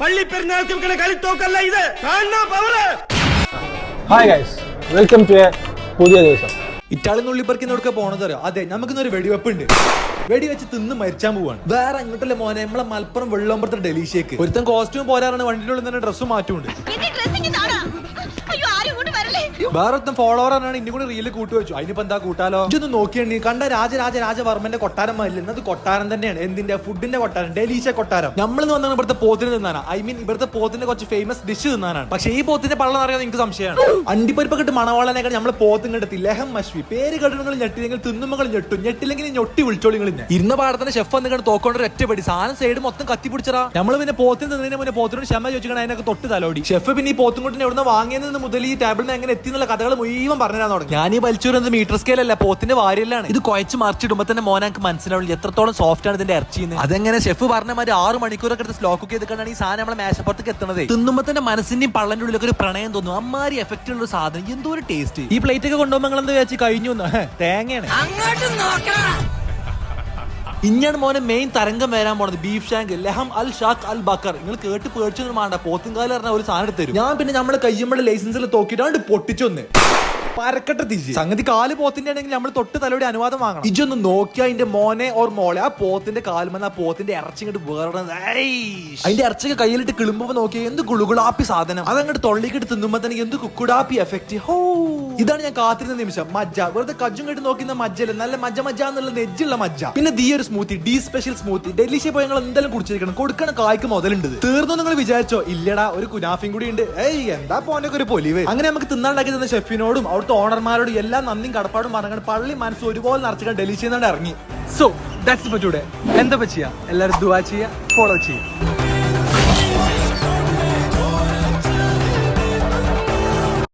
പള്ളി പെരുന്നാൾക്ക് വെക്കണ കളിത്തോക്കല്ല ഇത്. കാണണ power. Hi guys welcome to a പുതിയ ദിവസം. ഇറ്റാളി നുള്ളിപ്പറിക്കുന്നവർക്ക് പോണതറിയോ അതെ നമുക്കിന്നൊരു വെടിവെപ്പ് ഉണ്ട് വെടിവെച്ച് തിന്ന് മരിച്ചാൻ പോവാണ്. വേറെ അങ്ങോട്ടല്ലേ മോനെ നമ്മളെ മലപ്പുറം വെള്ളമ്പലത്തെ ഡൽഹിയിലേക്ക് ഒരുത്തൻ കോസ്റ്റ്യൂം പോരാറാണ് വണ്ടിയിലുള്ള തന്നെ ഡ്രസ്സും മാറ്റുണ്ട് വരല്ലേ വേറെ ഒരുത്തൻ ഫോളോവർ ആണ് ഇനി കൂടി റീൽ കൂട്ടി വെച്ചു അതിനിപ്പോ എന്താ കൂട്ടാലോ? ഇതൊന്ന് നോക്കിയാണ് കണ്ട രാജരാജ രാജവർമ്മന്റെ കൊട്ടാരം മാറില്ല എന്നത് കൊട്ടാരം തന്നെയാണ്. എന്തിന്റെ? ഫുഡിന്റെ കൊട്ടാരം. ഡെലീഷ കൊട്ടാരം. നമ്മൾ വന്നാണ് ഇവിടുത്തെ പോത്തിന് തിന്നാനാ. ഐ മീൻ ഇവിടുത്തെ പോത്തിന്റെ കുറച്ച് ഫേമസ് ഡിഷ് തിന്നാനാണ്. പക്ഷേ ഈ പോത്തിന്റെ പള്ളം അറിയാൻ നിങ്ങൾക്ക് സംശയമാണ്. അണ്ടിപ്പരിപ്പ് കിട്ട് മണവാളനേക്കാൾ നമ്മൾ പോത്തും കണ്ടെത്തി ലഹം മശ്വി പേര് കേട്ടുകൾ ഞെട്ടില്ലെങ്കിൽ തിന്നുമ്പോൾ ഞെട്ടും. ഞെട്ടില്ലെങ്കിൽ ഞൊട്ടി വിളിച്ചോളി നിങ്ങൾ ഇന്നെ. ഇരുന്ന പാടത്തിന്റെ ഷെഫ് വന്ന് കണ്ട് തോക്കൊണ്ട് ഒറ്റ പടി സാധനം സൈഡ് മൊത്തം കത്തി പിടിച്ചറാ നമ്മൾ പിന്നെ പോത്തിന് തിന്നതിന് മുന്നേ പോത്തിനോട് ക്ഷമ ചോദിച്ചിട്ട് അതിനൊക്കെ തൊട്ട് തലോടി. ഷെഫ് പിന്നെ ഈ പോത്തും കൊണ്ടിനെ എവിടുന്ന് വാങ്ങിയതെന്ന് മുതൽ ഈ ടേബിളിന് എങ്ങനെ എത്തി എന്നുള്ള കഥകൾ മുഴുവൻ പറഞ്ഞു തുടങ്ങി. ഞാൻ ഈ വലിച്ചൂരുന്നത് മീറ്റർ സ്കെയിൽ അല്ല പോത്തിന്റെ വാരിയല്ലാണ്. ഇത് കുഴച്ച് മറിച്ചിടുമ്പോ തന്നെ മോനാക്ക് മനസ്സിലാവില്ല എത്രത്തോളം സോഫ്റ്റ് ആണ് ഇതിന്റെ ഇറച്ചി അതെങ്ങനെ ഷെഫ് പറഞ്ഞ മാതിരി ആറ് മണിക്കൂറൊക്കെ എടുത്ത് സ്ലോക്ക് ഒക്കെ ചെയ്തിട്ടാണ് ഈ സാധനം നമ്മളെ മേശപ്പുറത്തേക്ക് എത്തുന്നത്. തിന്നുമ്പോ തന്നെ മനസ്സിന്റെയും പള്ളന്റെ ഉള്ളിലൊക്കെ ഒരു പ്രണയം തോന്നും. അമ്മാരി എഫക്റ്റ് ഉള്ള ഒരു സാധനം എന്തോ ഒരു ടേസ്റ്റ് ഈ പ്ലേറ്റ് ഒക്കെ കൊണ്ടുപോകുമ്പോൾ നിങ്ങൾ എന്താ വെച്ച് കഴിഞ്ഞു തേങ്ങയാണ്. അങ്ങോട്ട് തേങ്ങയാണ് ഇഞ്ഞാണ് മോനെ മെയിൻ തരംഗം വരാൻ പോണത്. ബീഫ് ഷാങ്ക് ലഹം അൽ ഷാഖ് അൽ ബക്കർ. നിങ്ങൾ കേട്ട് പേടിച്ചൊന്നും വേണ്ട പോത്തുംകാലം പറഞ്ഞ ഒരു സാധനം തരും. ഞാൻ പിന്നെ നമ്മുടെ കയ്യുമ്പോൾ ലൈസൻസിൽ തോക്കിട്ടാണ്ട് പൊട്ടിച്ചൊന്ന്. പരക്കട്ടെ തിരിച്ച്. സംഗതി കാൽ പോത്തിന്റെ ആണെങ്കിൽ നമ്മൾ തൊട്ട് തലയുടെ അനുവാദം വാങ്ങണം. ഇജൊന്ന് നോക്കിയാ അതിന്റെ മോനെ ഓർ മോളെ ആ പോത്തിന്റെ കാലുമെന്ന് ആ പോത്തിന്റെ ഇറച്ചി ഇങ്ങോട്ട് വേറെ അതിന്റെ ഇറച്ചിക്ക് കയ്യിലിട്ട് കിളുമ്പോ നോക്കിയാൽ എന്ത് ഗുളുകുളാപ്പി സാധനം. അതങ്ങോട്ട് തൊള്ളിക്കിട്ട് തിന്നുമ്പോ തന്നെ എന്ത് കുക്കുടാപ്പി എഫക്റ്റ് ഹോ. ഇതാണ് ഞാൻ കാത്തിരുന്ന നിമിഷം. മജ്ജ. വെറുതെ കജ്ജും കെട്ട് നോക്കുന്ന മജ്ജല്ല നല്ല മജ്ജ മജ്ജ എന്നുള്ള നെജ്ജുള്ള മജ്ജ. പിന്നെ ദീ ഒരു സ്മൂത്തി ഡി സ്പെഷ്യൽ സ്മൂത്തി ഡൽഹിയിൽ പോയി ഞങ്ങൾ എന്തായാലും കുടിച്ചിരിക്കണം? കൊടുക്കണ കായ്ക്ക് മുതലുണ്ട് തീർന്നു നിങ്ങൾ വിചാരിച്ചോ? ഇല്ലടാ ഒരു കുനാഫിയും കൂടി ഉണ്ട്. ഏയ് എന്താ പോന്റെ ഒരു പൊലിവ്? അങ്ങനെ നമുക്ക് തിന്നാണ്ടാക്കി തന്ന ഷെഫിനോടും അവിടുത്തെ ഓണർമാരോട് എല്ലാം നന്ദിയും കടപ്പാടും പറഞ്ഞു പള്ളി മനസ്സ് ഒരുപോലെ നിറച്ചിട്ട് ഡൽഹിയിൽ നിന്നാണ് ഇറങ്ങി. സോ ദാറ്റ്സ് ഫോർ ടുഡേ എന്താ ചെയ്യാ? എല്ലാവരും ദുവാ ചെയ്യുക ഫോളോ ചെയ്യുക